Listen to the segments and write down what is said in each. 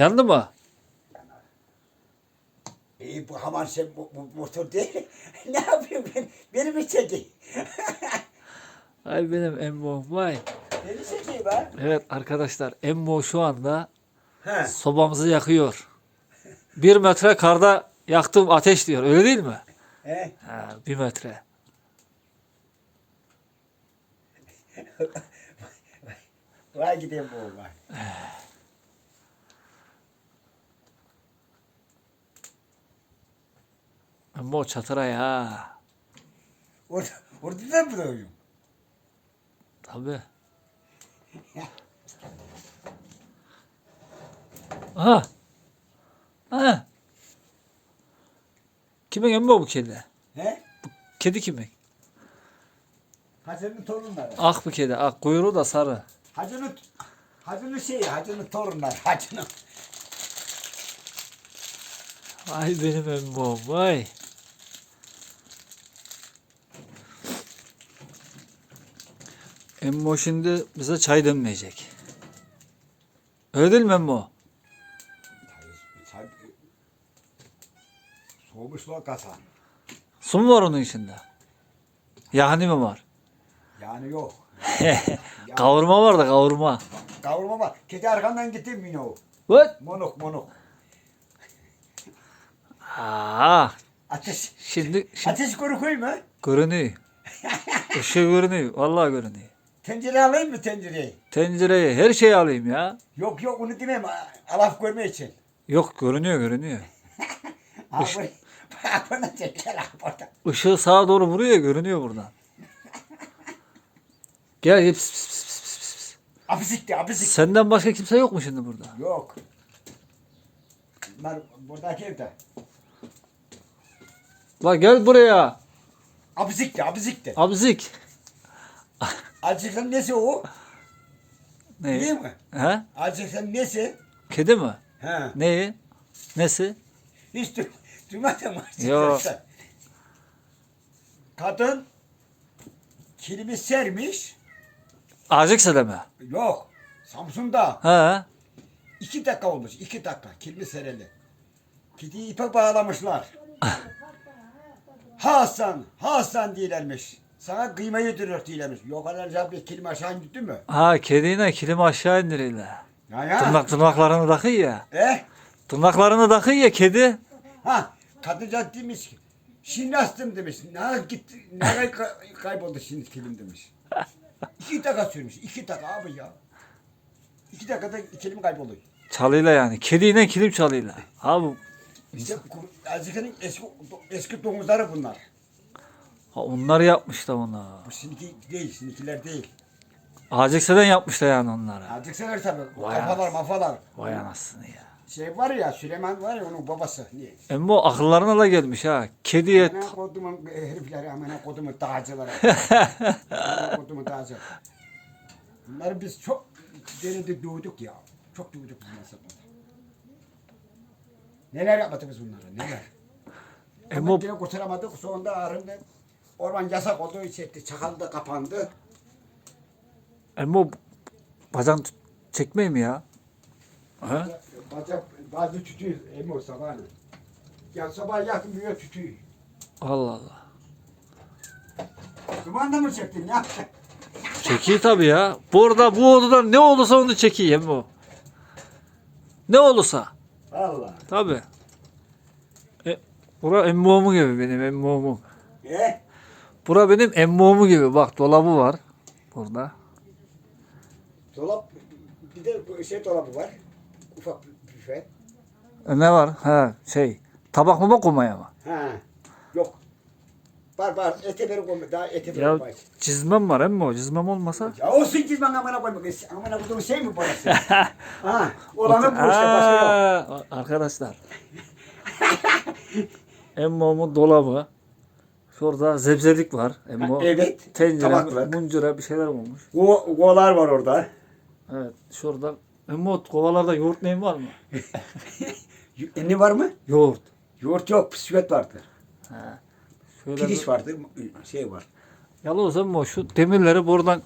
Yandı mı? İyi bu haman sen bu, bu motor değil. ne yapayım ben? Beni mi çekeyim? Ay benim Emmo vay. Beni çekeyim ha. Evet arkadaşlar Emmo şu anda He. sobamızı yakıyor. Bir metre karda yaktım ateş diyor. Öyle değil mi? He. Ha, bir metre. Vay gideyim bu vay. Emmo çatıray ha. Orada, orada da mı duruyorum? Tabii. Aha. Aha. Kimin Emmo bu kedi? He? Kedi kimin? Hacı'nın torunları. Ak bu kedi. Ak kuyruğu da sarı. Hacı'nın Hacı'nın şeyi, Hacı'nın torunları. Hacı'nın. Ay benim Emmo vay. Emmo şimdi bize çay demleyecek. Öyle değil mi Emmo? Çay- Soğumuş lan kasa. Su mu var onun içinde? Yahni mi var? Yani yok. kavurma var da kavurma. Kavurma var. Kedi arkandan gitti mi o? What? Monok monok. Aa, Ateş. şimdi, şimdi Ateş koyma. ha? görünüyor. Işığı görünüyor. Vallahi görünüyor. Tencere alayım mı tencereyi? Tencereyi her şeyi alayım ya. Yok yok onu demem. Alaf görme için. Yok görünüyor görünüyor. Abi, bana çeker burada. Işığı sağa doğru vuruyor ya görünüyor buradan. Gel gel pis, pis, pis, pis, pis, pis. Apisik. Senden başka kimse yok mu şimdi burada? Yok. Bunlar buradaki evde. La gel buraya. Apisikti apisikti. Abzik. Acıkın nesi o? Ne? Değil mi? He? Acıkın nesi? Kedi mi? He. Neyi? Nesi? Hiç du duymadın mı? Yok. Kadın kilimi sermiş. Acıksa mi? Yok. Samsun'da. He? iki dakika olmuş. iki dakika. Kilimi sereli. Kediyi ipe bağlamışlar. Hasan, Hasan diyorlarmış. Sana kıyma yedirir diyorlarmış. Yok alacağım bir kilimi aşağı gitti mi? Ha kediyle kilimi aşağı indiriyle. Ya ya. Tırnak, tırnaklarını takıyor ya. Eh? Tırnaklarını takıyor ya kedi. Ha, kadıncağız demiş ki, şimdi astım demiş. Ne gitti, nereye ka- kayboldu şimdi kilim demiş. İki dakika sürmüş, iki dakika abi ya. İki dakikada kilim kayboluyor. Çalıyla yani. Kediyle kilim çalıyla. Abi İşte Azıcık'ın eski, eski domuzları bunlar. Ha, onlar yapmış da onu. Bu şimdiki değil, şimdikiler değil. Acıksa'dan yapmışlar yani onları. Azıcık sever tabii. Vay Kafalar mafalar. Vay anasını ya. Şey var ya, Süleyman var ya onun babası. Niye? Emmo akıllarına da gelmiş ha. Kediye Amına kodumun herifleri, amına kodumun dağcıları. amına kodumun dağcı. Bunları biz çok denedik, duyduk ya. Çok duyduk bunları sabah. Neler yapmadık biz bunlara, neler. Emo- Ama yine kurtaramadık. Sonunda ağrımda orman yasak olduğu için etti. Çakal da kapandı. Emmo bacan çekmeyeyim mi ya? Ha? Bacak, bazı tütüyor emo sabahını. Ya sabah yaktım büyüyor tütüyor. Allah Allah. Duman da mı çektin ne yaptın? Çekiyor tabii ya. Burada bu odadan ne olursa onu çekiyor Emmo. Ne olursa. Allah. Tabii. E, bura emmoğumu gibi benim emmoğumu. E? Bura benim emmoğumu gibi. Bak dolabı var. Burada. Dolap, bir de şey dolabı var. Ufak büfe. E, ne var? Ha şey. Tabak mı koymaya mı? Ha. Yok. Var var. Ete beri koyma. Daha ete beri koyma. çizmem var emmo. Çizmem olmasa. Ya olsun ki ben amına koyma. Amına koyduğum şey mi burası? ha. Olanı bu işte. Başka yok. Arkadaşlar. Emmo'mun dolabı. Şurada zebzelik var. Emmo. Ha, evet. Tencere, Tabaklık. muncura bir şeyler olmuş. Ko kolar var orada. Evet. Şurada. Emmo kovalarda yoğurt neyin var mı? E, ne var mı? Yoğurt. Yoğurt yok. Bisküvit vardır. Şöyle Pirinç bir- vardır. Şey var. Yalnız Emmo şu demirleri buradan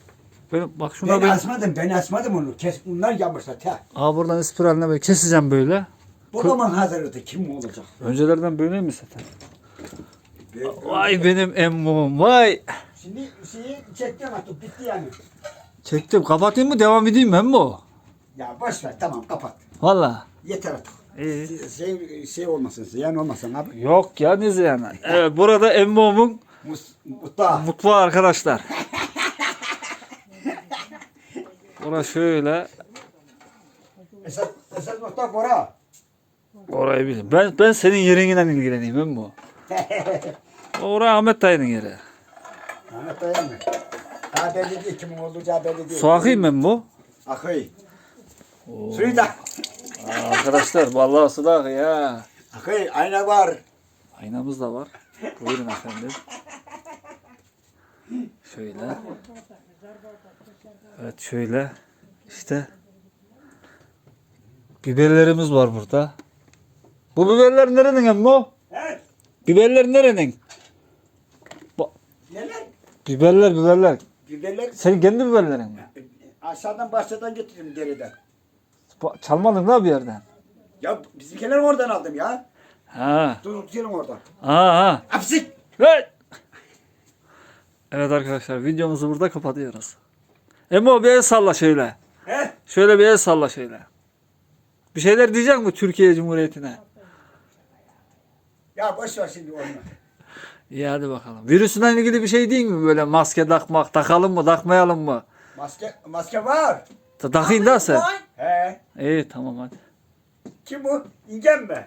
Benim, bak şuna Ben ben... asmadım, ben asmadım onu. Kes, bunlar yapmışlar. Ta. Aa buradan spiraline böyle keseceğim böyle. Babamın hazırladı. Kim olacak? Öncelerden böyle mi zaten? Vay benim emmum vay. Şimdi şeyi çektim artık. Bitti yani. Çektim. Kapatayım mı devam edeyim mi emmo? Ya boş ver. Tamam kapat. Valla. Yeter artık. İyi. Şey, şey olmasın. Ziyan olmasın abi. Yok ya ne ziyana. Evet burada emmomun Mus, mutfağı. mutfağı arkadaşlar. Bura şöyle. Esas, esas mutfak bora. Orayı bilin. Ben ben senin yerinle ilgileneyim emmo. Orası Ahmet dayının yeri. Ahmet dayan mı? Daha belli değil. Kimin olacağı belli değil. Su akayım mı emmo? Akıy. Suyu da. Aa, arkadaşlar vallahi su da akıyor ya. Akıy. Ayna var. Aynamız da var. Buyurun efendim. Şöyle. Evet şöyle. İşte. Biberlerimiz var burada. Bu biberler nerenin emmo? Evet. Biberler nerenin? Neler? Biberler biberler. Biberler Senin kendi biberlerin mi? aşağıdan bahçeden getirdim dereden. Ba- Çalmadın da bir yerden. Ya bizimkileri oradan aldım ya. Ha. Tutuyorum oradan. Ha ha. Hapsik. Evet. Evet arkadaşlar videomuzu burada kapatıyoruz. Emo bir el salla şöyle. He? Şöyle bir el salla şöyle. Bir şeyler diyecek mi Türkiye Cumhuriyeti'ne? Ya boş ver şimdi onu. İyi hadi bakalım. Virüsünden ilgili bir şey değil mi böyle maske takmak, takalım mı, takmayalım mı? Maske maske var. Ta- Takayım da sen. He. İyi tamam hadi. Kim bu? İngem mi?